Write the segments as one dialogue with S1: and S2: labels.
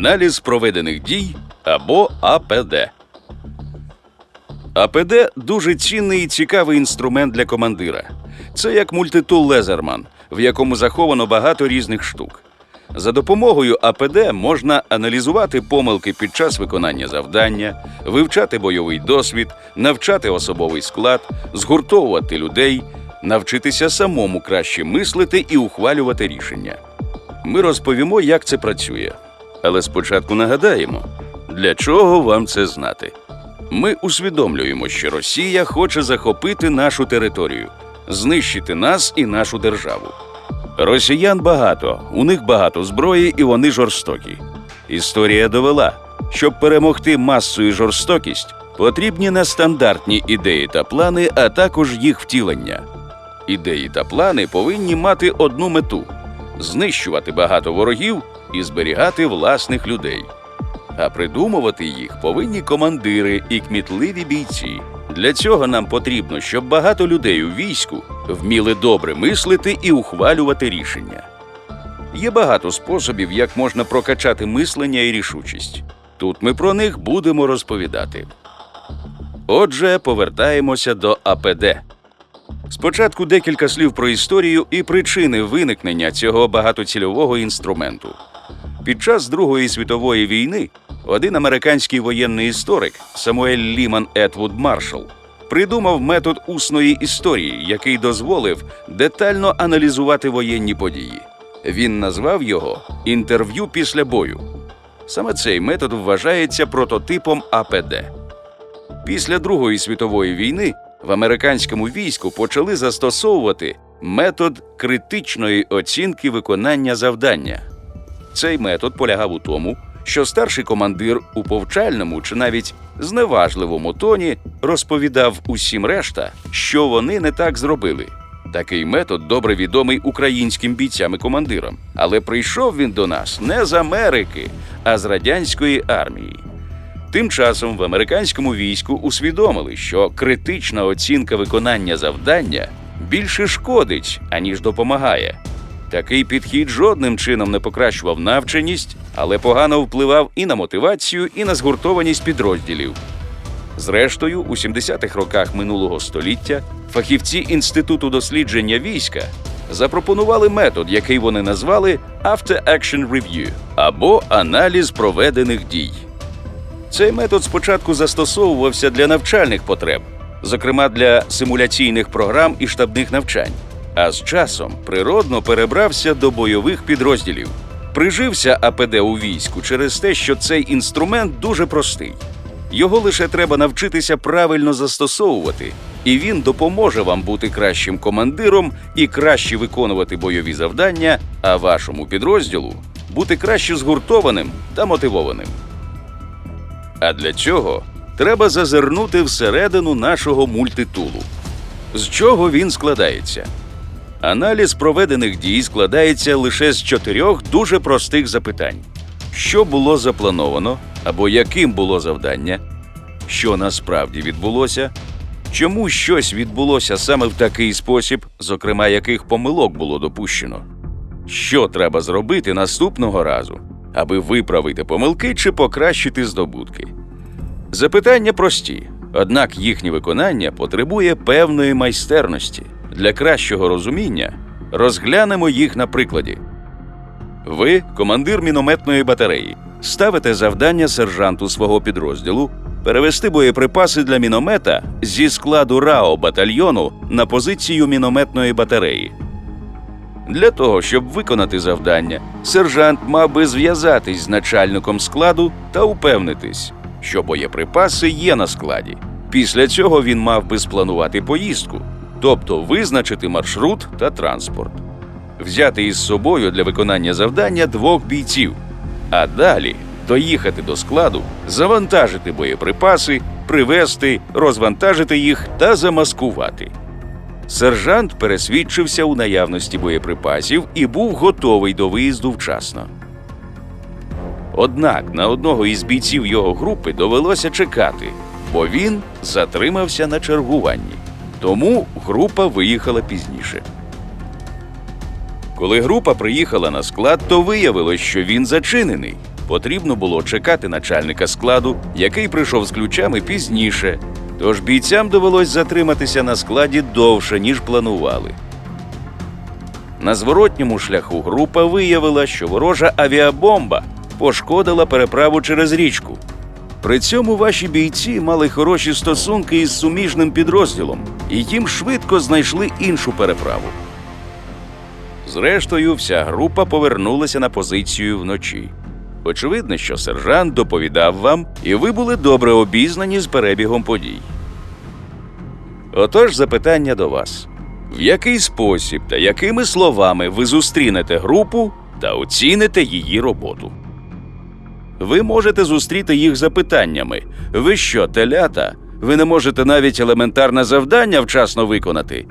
S1: Аналіз проведених дій або АПД. АПД дуже цінний і цікавий інструмент для командира. Це як мультитул Лезерман, в якому заховано багато різних штук. За допомогою АПД можна аналізувати помилки під час виконання завдання, вивчати бойовий досвід, навчати особовий склад, згуртовувати людей, навчитися самому краще мислити і ухвалювати рішення. Ми розповімо, як це працює. Але спочатку нагадаємо, для чого вам це знати. Ми усвідомлюємо, що Росія хоче захопити нашу територію, знищити нас і нашу державу. Росіян багато, у них багато зброї і вони жорстокі. Історія довела, щоб перемогти масу і жорстокість, потрібні нестандартні ідеї та плани, а також їх втілення. Ідеї та плани повинні мати одну мету знищувати багато ворогів і зберігати власних людей. А придумувати їх повинні командири і кмітливі бійці. Для цього нам потрібно, щоб багато людей у війську вміли добре мислити і ухвалювати рішення. Є багато способів, як можна прокачати мислення і рішучість. Тут ми про них будемо розповідати. Отже, повертаємося до АПД. Спочатку декілька слів про історію і причини виникнення цього багатоцільового інструменту. Під час Другої світової війни один американський воєнний історик Самуель Ліман Етвуд Маршалл придумав метод усної історії, який дозволив детально аналізувати воєнні події. Він назвав його інтерв'ю після бою. Саме цей метод вважається прототипом АПД. Після Другої світової війни в американському війську почали застосовувати метод критичної оцінки виконання завдання. Цей метод полягав у тому, що старший командир у повчальному чи навіть зневажливому тоні розповідав усім решта, що вони не так зробили. Такий метод добре відомий українським бійцям і командирам, але прийшов він до нас не з Америки, а з радянської армії. Тим часом в американському війську усвідомили, що критична оцінка виконання завдання більше шкодить, аніж допомагає. Такий підхід жодним чином не покращував навченість, але погано впливав і на мотивацію, і на згуртованість підрозділів. Зрештою, у 70-х роках минулого століття фахівці Інституту дослідження війська запропонували метод, який вони назвали After Action Review або аналіз проведених дій. Цей метод спочатку застосовувався для навчальних потреб, зокрема для симуляційних програм і штабних навчань, а з часом природно перебрався до бойових підрозділів. Прижився АПД у війську через те, що цей інструмент дуже простий. Його лише треба навчитися правильно застосовувати, і він допоможе вам бути кращим командиром і краще виконувати бойові завдання, а вашому підрозділу бути краще згуртованим та мотивованим. А для цього треба зазирнути всередину нашого мультитулу. З чого він складається? Аналіз проведених дій складається лише з чотирьох дуже простих запитань: що було заплановано або яким було завдання, що насправді відбулося, чому щось відбулося саме в такий спосіб, зокрема яких помилок було допущено, що треба зробити наступного разу, аби виправити помилки чи покращити здобутки. Запитання прості, однак їхнє виконання потребує певної майстерності. Для кращого розуміння розглянемо їх на прикладі. Ви, командир мінометної батареї, ставите завдання сержанту свого підрозділу перевести боєприпаси для міномета зі складу РАО батальйону на позицію мінометної батареї. Для того, щоб виконати завдання, сержант мав би зв'язатись з начальником складу та упевнитись, що боєприпаси є на складі. Після цього він мав би спланувати поїздку, тобто визначити маршрут та транспорт, взяти із собою для виконання завдання двох бійців, а далі доїхати до складу, завантажити боєприпаси, привезти, розвантажити їх та замаскувати. Сержант пересвідчився у наявності боєприпасів і був готовий до виїзду вчасно. Однак на одного із бійців його групи довелося чекати, бо він затримався на чергуванні. Тому група виїхала пізніше. Коли група приїхала на склад, то виявилось, що він зачинений. Потрібно було чекати начальника складу, який прийшов з ключами пізніше. Тож бійцям довелось затриматися на складі довше, ніж планували. На зворотньому шляху група виявила, що ворожа авіабомба пошкодила переправу через річку. При цьому ваші бійці мали хороші стосунки із суміжним підрозділом, і їм швидко знайшли іншу переправу. Зрештою, вся група повернулася на позицію вночі. Очевидно, що сержант доповідав вам, і ви були добре обізнані з перебігом подій. Отож, запитання до вас: в який спосіб та якими словами ви зустрінете групу та оціните її роботу? Ви можете зустріти їх запитаннями: ви що, телята? Ви не можете навіть елементарне завдання вчасно виконати?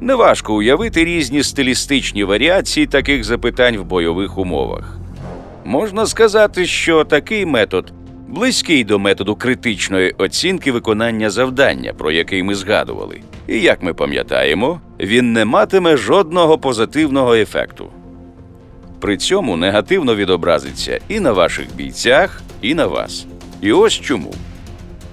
S1: Неважко уявити різні стилістичні варіації таких запитань в бойових умовах. Можна сказати, що такий метод близький до методу критичної оцінки виконання завдання, про який ми згадували. І як ми пам'ятаємо, він не матиме жодного позитивного ефекту. При цьому негативно відобразиться і на ваших бійцях, і на вас. І ось чому.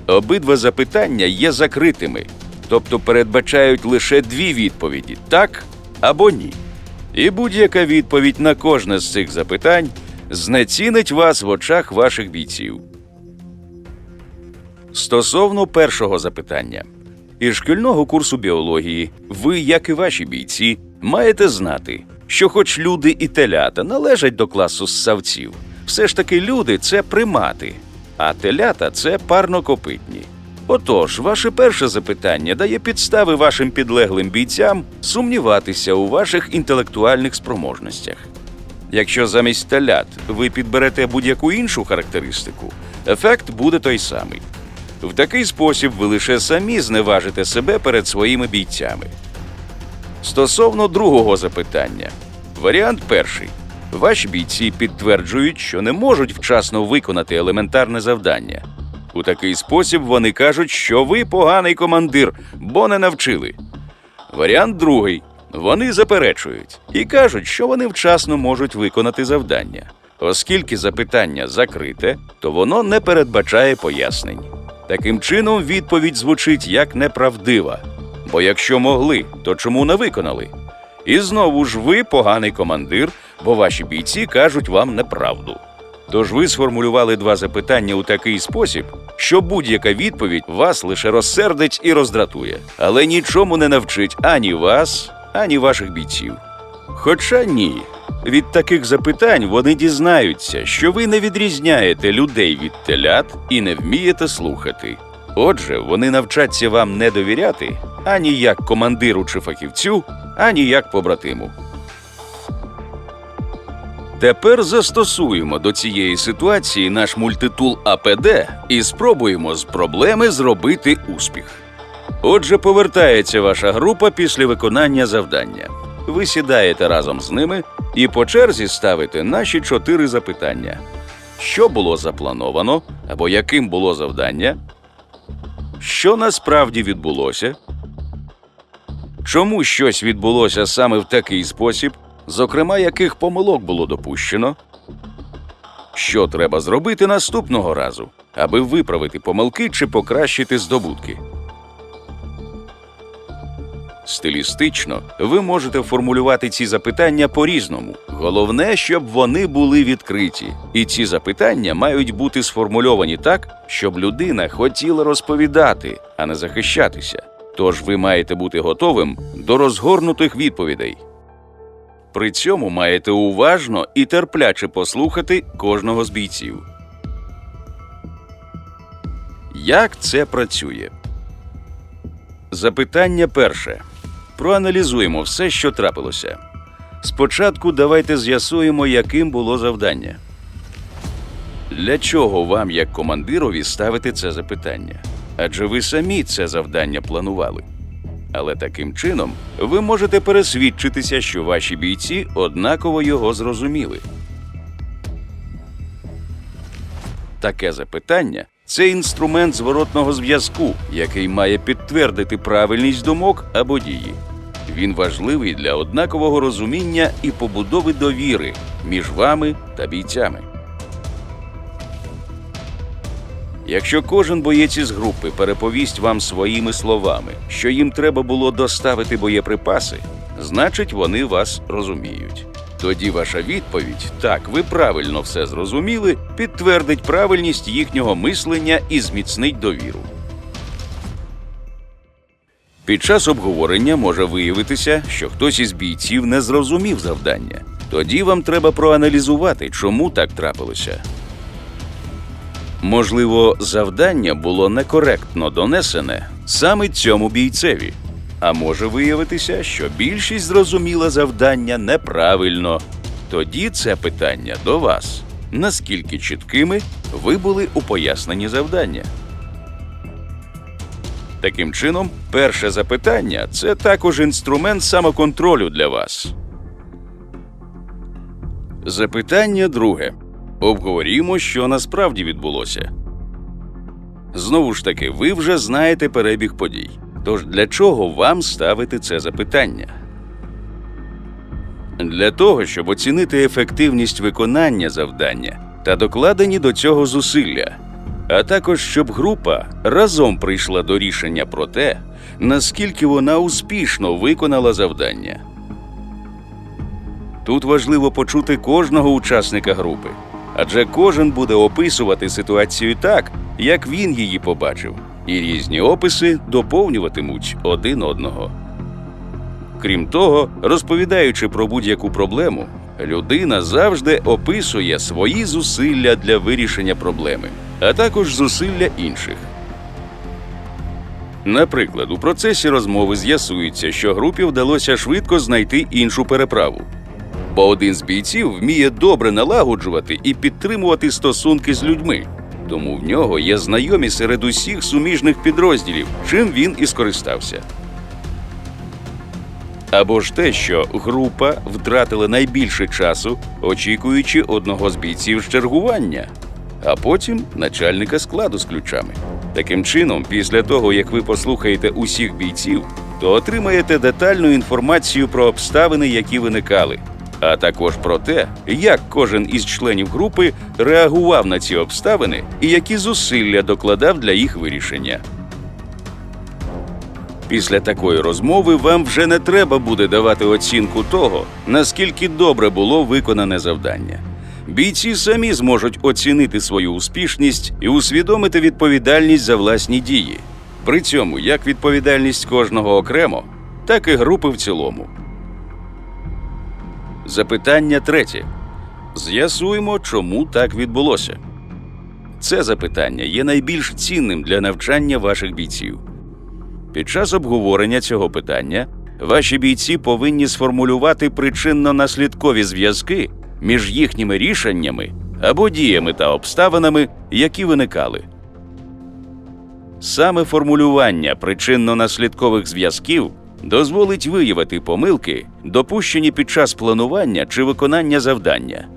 S1: Обидва запитання є закритими, тобто передбачають лише дві відповіді так або ні. І будь-яка відповідь на кожне з цих запитань знецінить вас в очах ваших бійців. Стосовно першого запитання. Із шкільного курсу біології ви, як і ваші бійці, маєте знати, що, хоч люди і телята належать до класу ссавців, все ж таки люди це примати, а телята це парнокопитні. Отож, ваше перше запитання дає підстави вашим підлеглим бійцям сумніватися у ваших інтелектуальних спроможностях. Якщо замість телят ви підберете будь-яку іншу характеристику, ефект буде той самий. В такий спосіб ви лише самі зневажите себе перед своїми бійцями. Стосовно другого запитання, варіант перший. Ваші бійці підтверджують, що не можуть вчасно виконати елементарне завдання. У такий спосіб вони кажуть, що ви поганий командир, бо не навчили. Варіант другий. Вони заперечують і кажуть, що вони вчасно можуть виконати завдання. Оскільки запитання закрите, то воно не передбачає пояснень. Таким чином, відповідь звучить як неправдива. Бо якщо могли, то чому не виконали? І знову ж ви поганий командир, бо ваші бійці кажуть вам неправду. Тож ви сформулювали два запитання у такий спосіб, що будь-яка відповідь вас лише розсердить і роздратує, але нічому не навчить ані вас, ані ваших бійців. Хоча ні, від таких запитань вони дізнаються, що ви не відрізняєте людей від телят і не вмієте слухати. Отже, вони навчаться вам не довіряти ані як командиру чи фахівцю, ані як побратиму. Тепер застосуємо до цієї ситуації наш мультитул АПД і спробуємо з проблеми зробити успіх. Отже, повертається ваша група після виконання завдання. Ви сідаєте разом з ними і по черзі ставите наші чотири запитання: що було заплановано або яким було завдання, що насправді відбулося, чому щось відбулося саме в такий спосіб, зокрема яких помилок було допущено, що треба зробити наступного разу, аби виправити помилки чи покращити здобутки. Стилістично ви можете формулювати ці запитання по-різному. Головне, щоб вони були відкриті. І ці запитання мають бути сформульовані так, щоб людина хотіла розповідати, а не захищатися. Тож ви маєте бути готовим до розгорнутих відповідей. При цьому маєте уважно і терпляче послухати кожного з бійців. Як це працює? Запитання перше. Проаналізуємо все, що трапилося. Спочатку давайте з'ясуємо, яким було завдання. Для чого вам, як командирові, ставити це запитання? Адже ви самі це завдання планували. Але таким чином ви можете пересвідчитися, що ваші бійці однаково його зрозуміли. Таке запитання це інструмент зворотного зв'язку, який має підтвердити правильність думок або дії. Він важливий для однакового розуміння і побудови довіри між вами та бійцями. Якщо кожен боєць із групи переповість вам своїми словами, що їм треба було доставити боєприпаси, значить вони вас розуміють. Тоді ваша відповідь так, ви правильно все зрозуміли, підтвердить правильність їхнього мислення і зміцнить довіру. Під час обговорення може виявитися, що хтось із бійців не зрозумів завдання. Тоді вам треба проаналізувати, чому так трапилося. Можливо, завдання було некоректно донесене саме цьому бійцеві. А може виявитися, що більшість зрозуміла завдання неправильно. Тоді це питання до вас. Наскільки чіткими ви були у поясненні завдання? Таким чином, перше запитання це також інструмент самоконтролю для вас. Запитання друге. Обговорімо, що насправді відбулося. Знову ж таки, ви вже знаєте перебіг подій. Тож для чого вам ставити це запитання? Для того, щоб оцінити ефективність виконання завдання та докладені до цього зусилля, а також щоб група разом прийшла до рішення про те, наскільки вона успішно виконала завдання. Тут важливо почути кожного учасника групи, адже кожен буде описувати ситуацію так, як він її побачив, і різні описи доповнюватимуть один одного. Крім того, розповідаючи про будь-яку проблему, людина завжди описує свої зусилля для вирішення проблеми, а також зусилля інших. Наприклад, у процесі розмови з'ясується, що групі вдалося швидко знайти іншу переправу. Бо один з бійців вміє добре налагоджувати і підтримувати стосунки з людьми, тому в нього є знайомі серед усіх суміжних підрозділів, чим він і скористався. Або ж те, що група втратила найбільше часу, очікуючи одного з бійців з чергування, а потім начальника складу з ключами. Таким чином, після того як ви послухаєте усіх бійців, то отримаєте детальну інформацію про обставини, які виникали, а також про те, як кожен із членів групи реагував на ці обставини і які зусилля докладав для їх вирішення. Після такої розмови вам вже не треба буде давати оцінку того, наскільки добре було виконане завдання. Бійці самі зможуть оцінити свою успішність і усвідомити відповідальність за власні дії. При цьому як відповідальність кожного окремо, так і групи в цілому. Запитання третє. З'ясуємо, чому так відбулося. Це запитання є найбільш цінним для навчання ваших бійців. Під час обговорення цього питання ваші бійці повинні сформулювати причинно-наслідкові зв'язки між їхніми рішеннями або діями та обставинами, які виникали. Саме формулювання причинно-наслідкових зв'язків дозволить виявити помилки, допущені під час планування чи виконання завдання.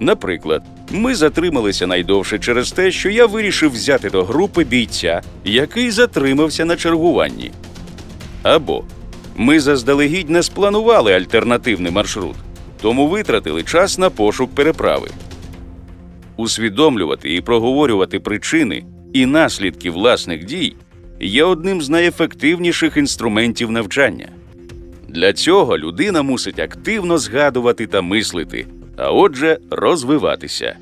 S1: Наприклад, ми затрималися найдовше через те, що я вирішив взяти до групи бійця, який затримався на чергуванні. Або ми заздалегідь не спланували альтернативний маршрут, тому витратили час на пошук переправи. Усвідомлювати і проговорювати причини і наслідки власних дій є одним з найефективніших інструментів навчання. Для цього людина мусить активно згадувати та мислити, а отже, розвиватися.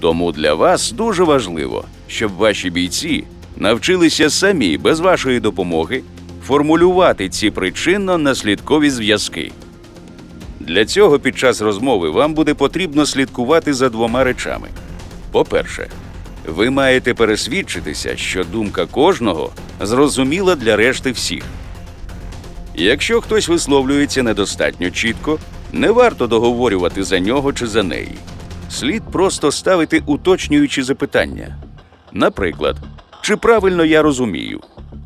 S1: Тому для вас дуже важливо, щоб ваші бійці навчилися самі без вашої допомоги формулювати ці причинно-наслідкові зв'язки. Для цього під час розмови вам буде потрібно слідкувати за двома речами. По-перше, ви маєте пересвідчитися, що думка кожного зрозуміла для решти всіх. Якщо хтось висловлюється недостатньо чітко, не варто договорювати за нього чи за неї. Слід просто ставити уточнюючі запитання. Наприклад, чи правильно я розумію?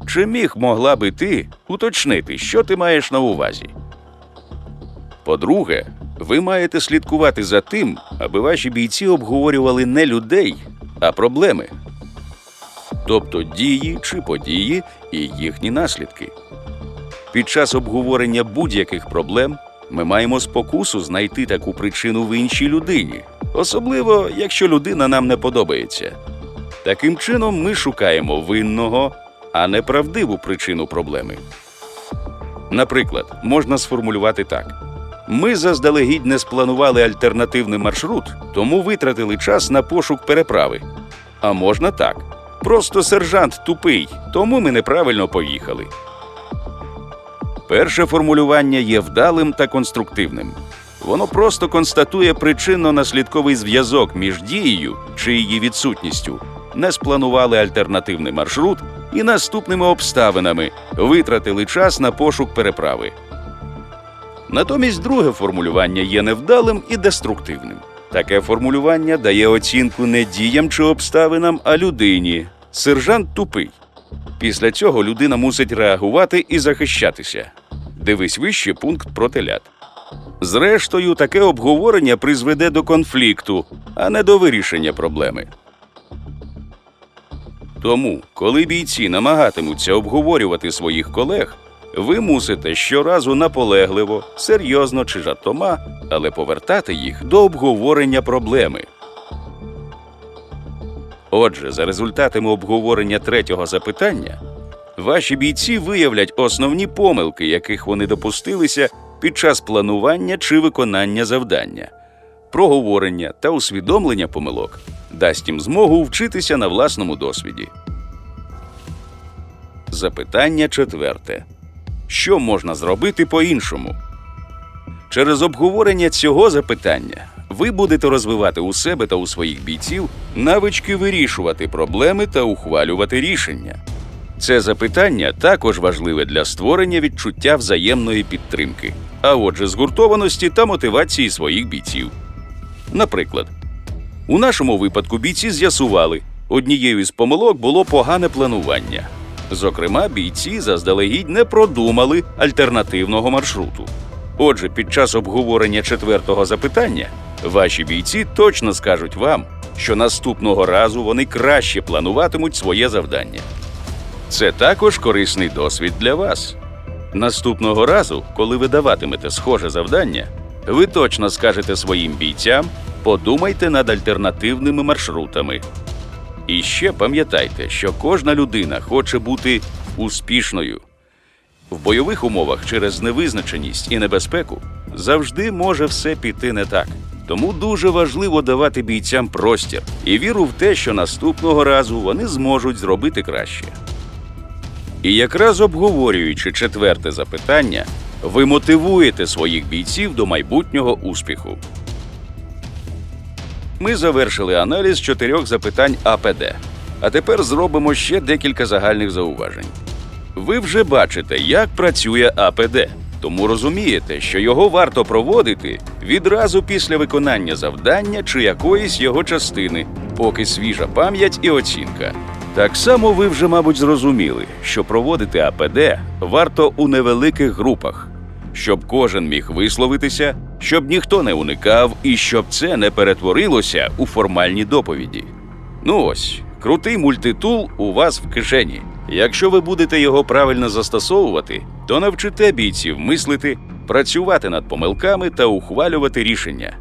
S1: Чи міг могла би ти уточнити, що ти маєш на увазі? По-друге, ви маєте слідкувати за тим, аби ваші бійці обговорювали не людей, а проблеми, тобто дії чи події і їхні наслідки. Під час обговорення будь-яких проблем ми маємо спокусу знайти таку причину в іншій людині, особливо якщо людина нам не подобається. Таким чином, ми шукаємо винного, а не правдиву причину проблеми. Наприклад, можна сформулювати так: ми заздалегідь не спланували альтернативний маршрут, тому витратили час на пошук переправи. А можна так. Просто сержант тупий, тому ми неправильно поїхали. Перше формулювання є вдалим та конструктивним. Воно просто констатує причинно-наслідковий зв'язок між дією чи її відсутністю. Не спланували альтернативний маршрут і наступними обставинами витратили час на пошук переправи. Натомість друге формулювання є невдалим і деструктивним. Таке формулювання дає оцінку не діям чи обставинам, а людині. Сержант тупий. Після цього людина мусить реагувати і захищатися. Дивись вище пункт про телят. Зрештою, таке обговорення призведе до конфлікту, а не до вирішення проблеми. Тому, коли бійці намагатимуться обговорювати своїх колег, ви мусите щоразу наполегливо, серйозно чи жартома, але повертати їх до обговорення проблеми. Отже, за результатами обговорення третього запитання, ваші бійці виявлять основні помилки, яких вони допустилися під час планування чи виконання завдання. Проговорення та усвідомлення помилок дасть їм змогу вчитися на власному досвіді. Запитання четверте. Що можна зробити по-іншому? Через обговорення цього запитання ви будете розвивати у себе та у своїх бійців навички вирішувати проблеми та ухвалювати рішення. Це запитання також важливе для створення відчуття взаємної підтримки, а отже, згуртованості та мотивації своїх бійців. Наприклад, у нашому випадку бійці з'ясували, однією із помилок було погане планування. Зокрема, бійці заздалегідь не продумали альтернативного маршруту. Отже, під час обговорення четвертого запитання ваші бійці точно скажуть вам, що наступного разу вони краще плануватимуть своє завдання. Це також корисний досвід для вас. Наступного разу, коли ви даватимете схоже завдання, ви точно скажете своїм бійцям: подумайте над альтернативними маршрутами. І ще пам'ятайте, що кожна людина хоче бути успішною. В бойових умовах через невизначеність і небезпеку завжди може все піти не так. Тому дуже важливо давати бійцям простір і віру в те, що наступного разу вони зможуть зробити краще. І якраз обговорюючи четверте запитання, ви мотивуєте своїх бійців до майбутнього успіху. Ми завершили аналіз чотирьох запитань АПД. А тепер зробимо ще декілька загальних зауважень. Ви вже бачите, як працює АПД, тому розумієте, що його варто проводити відразу після виконання завдання чи якоїсь його частини, поки свіжа пам'ять і оцінка. Так само ви вже, мабуть, зрозуміли, що проводити АПД варто у невеликих групах, щоб кожен міг висловитися, щоб ніхто не уникав і щоб це не перетворилося у формальні доповіді. Ну ось, крутий мультитул у вас в кишені. Якщо ви будете його правильно застосовувати, то навчите бійців мислити, працювати над помилками та ухвалювати рішення,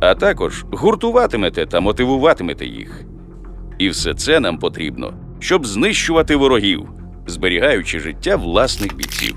S1: а також гуртуватимете та мотивуватимете їх. І все це нам потрібно, щоб знищувати ворогів, зберігаючи життя власних бійців.